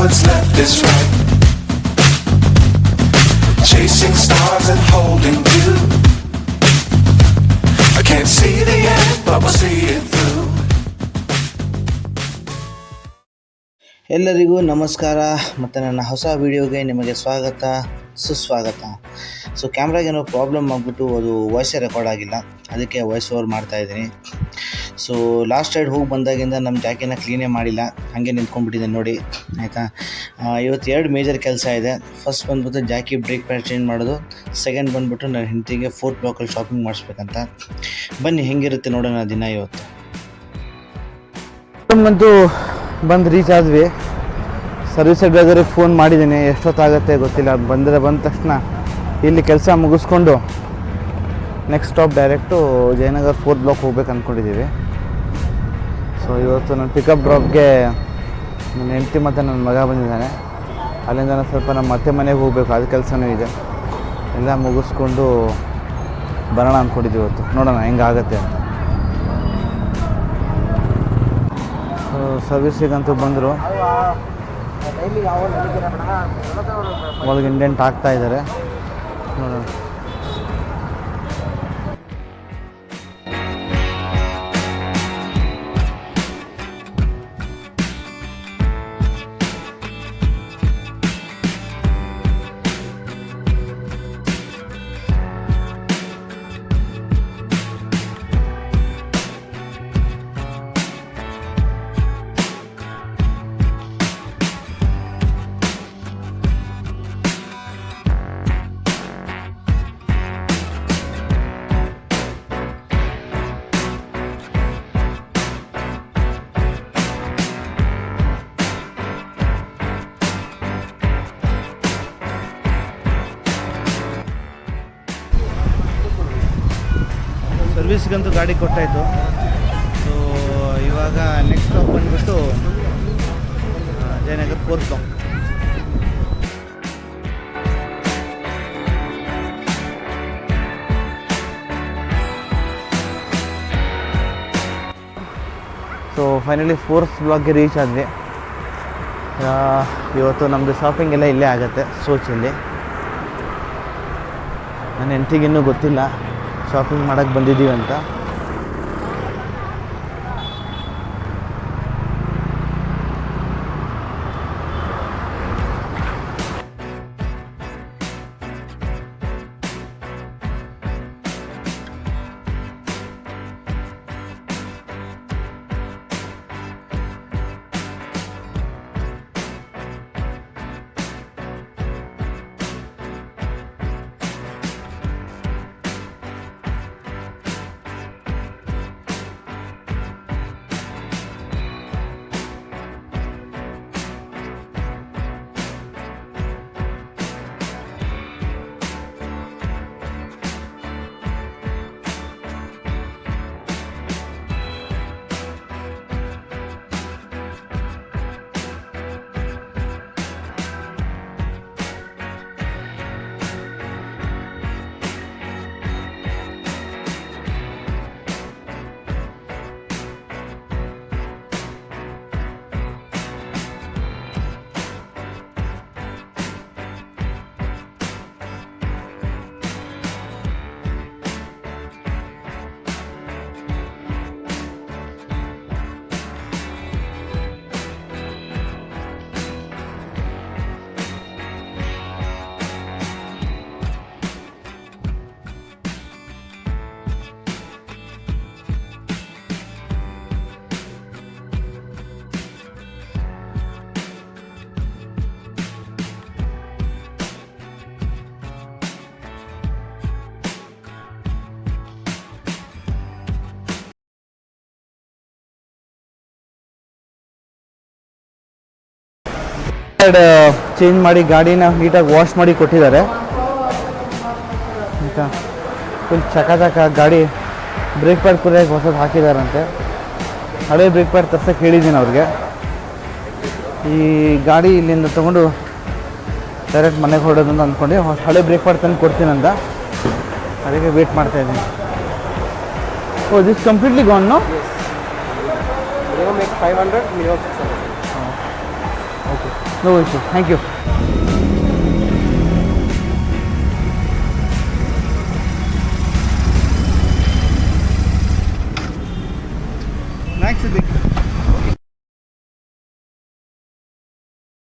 what's left is right. Chasing stars and holding you. I can't see the end, but we'll see it through. ಎಲ್ಲರಿಗೂ ನಮಸ್ಕಾರ ಮತ್ತು ನನ್ನ ಹೊಸ ವಿಡಿಯೋಗೆ ನಿಮಗೆ ಸ್ವಾಗತ ಸುಸ್ವಾಗತ ಸೊ ಕ್ಯಾಮ್ರಾಗೇನೋ ಪ್ರಾಬ್ಲಮ್ ಆಗಿಬಿಟ್ಟು ಅದು ವಾಯ್ಸೇ ರೆಕಾರ್ಡ್ ಆಗಿಲ್ಲ ಅದಕ್ಕೆ ವಾಯ್ಸ್ ಓವರ್ ಮಾಡ್ತಾಯಿದ್ದೀನಿ ಸೊ ಲಾಸ್ಟ್ ರೈಡ್ ಹೋಗಿ ಬಂದಾಗಿಂದ ನಮ್ಮ ಜಾಕಿನ ಕ್ಲೀನೇ ಮಾಡಿಲ್ಲ. ಹಾಗೆ ನಿಂತ್ಕೊಂಡ್ಬಿಟ್ಟಿದೆ ನೋಡಿ, ಆಯಿತಾ? ಇವತ್ತು ಎರಡು ಮೇಜರ್ ಕೆಲಸ ಇದೆ. ಫಸ್ಟ್ ಬಂದ್ಬಿಟ್ಟು ಜಾಕಿ ಬ್ರೇಕ್ ಪ್ಯಾಡ್ ಚೇಂಜ್ ಮಾಡೋದು. ಸೆಕೆಂಡ್ ಬಂದ್ಬಿಟ್ಟು ನನ್ನ ಹೆಂಡತಿಗೆ ಫೋರ್ತ್ ಬ್ಲಾಕಲ್ಲಿ ಶಾಪಿಂಗ್ ಮಾಡಿಸ್ಬೇಕಂತ. ಬನ್ನಿ, ಹೆಂಗಿರುತ್ತೆ ನೋಡೋಣ ದಿನ ಇವತ್ತು. ನಮ್ಮಂತೂ ಬಂದು ರೀಚ್ ಆದ್ವಿ. ಸರ್ವಿಸ್ ಬೇಕಾದ್ರೆ ಫೋನ್ ಮಾಡಿದ್ದೀನಿ. ಎಷ್ಟೊತ್ತಾಗತ್ತೆ ಗೊತ್ತಿಲ್ಲ. ಬಂದರೆ ಬಂದ ತಕ್ಷಣ ಇಲ್ಲಿ ಕೆಲಸ ಮುಗಿಸ್ಕೊಂಡು next stop direct Jayanagar fourth block ಹೋಗ್ಬೇಕು ಅಂದ್ಕೊಂಡಿದ್ದೀವಿ ಸೊ ಇವತ್ತು ನನ್ನ ಪಿಕಪ್ ಡ್ರಾಪ್ಗೆ ನನ್ನ ಹೆಂಡತಿ ಮತ್ತು ನನ್ನ ಮಗ ಬಂದಿದ್ದಾನೆ ಅಲ್ಲಿಂದ ನಾನು ಸ್ವಲ್ಪ ನಮ್ಮ ಅತ್ತೆ ಮನೆಗೆ ಹೋಗಬೇಕು. ಅದು ಕೆಲಸನೂ ಇದೆ. ಎಲ್ಲ ಮುಗಿಸ್ಕೊಂಡು ಬರೋಣ ಅಂದ್ಕೊಂಡಿದ್ದೀವಿ ಇವತ್ತು. ನೋಡೋಣ ಹೆಂಗಾಗತ್ತೆ ಅಂತ. ಸರ್ವಿಸಿಗಂತೂ ಬಂದರು. ಒಳಗೆ ಇಂಡೆಂಟ್ ಆಗ್ತಾ ಇದ್ದಾರೆ. ನೋಡೋಣ. ಸರ್ವಿಸ್ಗಂತೂ ಗಾಡಿ ಕೊಟ್ಟಾಯಿತು. ಸೊ ಇವಾಗ ನೆಕ್ಸ್ಟ್ ಸ್ಟಾಪ್ ಬಂದುಬಿಟ್ಟು Jayanagar fourth block so finally fourth ಬ್ಲಾಕ್ಗೆ reach ಆದ್ವಿ. ಇವತ್ತು ನಮ್ಮದು ಶಾಪಿಂಗ್ ಎಲ್ಲ ಇಲ್ಲೇ ಆಗುತ್ತೆ ಸೋಚಲ್ಲಿ ನನ್ನ ಹೆಂಡತಿಗಿನ್ನೂ ಗೊತ್ತಿಲ್ಲ. ಶಾಪಿಂಗ್ ಮಾಡೋಕ್ಕೆ ಬಂದಿದ್ದೀವಿ ಅಂತ. ಚೇಂಜ್ ಮಾಡಿ ಗಾಡಿನ ನೀಟಾಗಿ ವಾಶ್ ಮಾಡಿ ಕೊಟ್ಟಿದ್ದಾರೆ. ಆಯಿತಾ? ಫುಲ್ ಚಕ ಚಕ ಗಾಡಿ ಬ್ರೇಕ್ ಪ್ಯಾಡ್ ಕೂಡ ಹೊಸದು ಹಾಕಿದಾರಂತೆ. ಹಳೆ ಬ್ರೇಕ್ ಪ್ಯಾಡ್ ತರ್ಸಕ್ಕೆ ಹೇಳಿದ್ದೀನಿ ಅವ್ರಿಗೆ. ಈ ಗಾಡಿ ಇಲ್ಲಿಂದ ತೊಗೊಂಡು ಡೈರೆಕ್ಟ್ ಮನೆಗೆ ಹೊರಡೋದು ಅಂತ ಅಂದ್ಕೊಂಡು ಹೊಸ- ಹಳೆ ಬ್ರೇಕ್ ಪ್ಯಾಡ್ ತಂದು ಕೊಡ್ತೀನಂತ ಅದಕ್ಕೆ ವೇಟ್ ಮಾಡ್ತಾ ಇದ್ದೀನಿ. ಓ this completely gone no five make 500, minimum 600. Okay No issue. Thank you.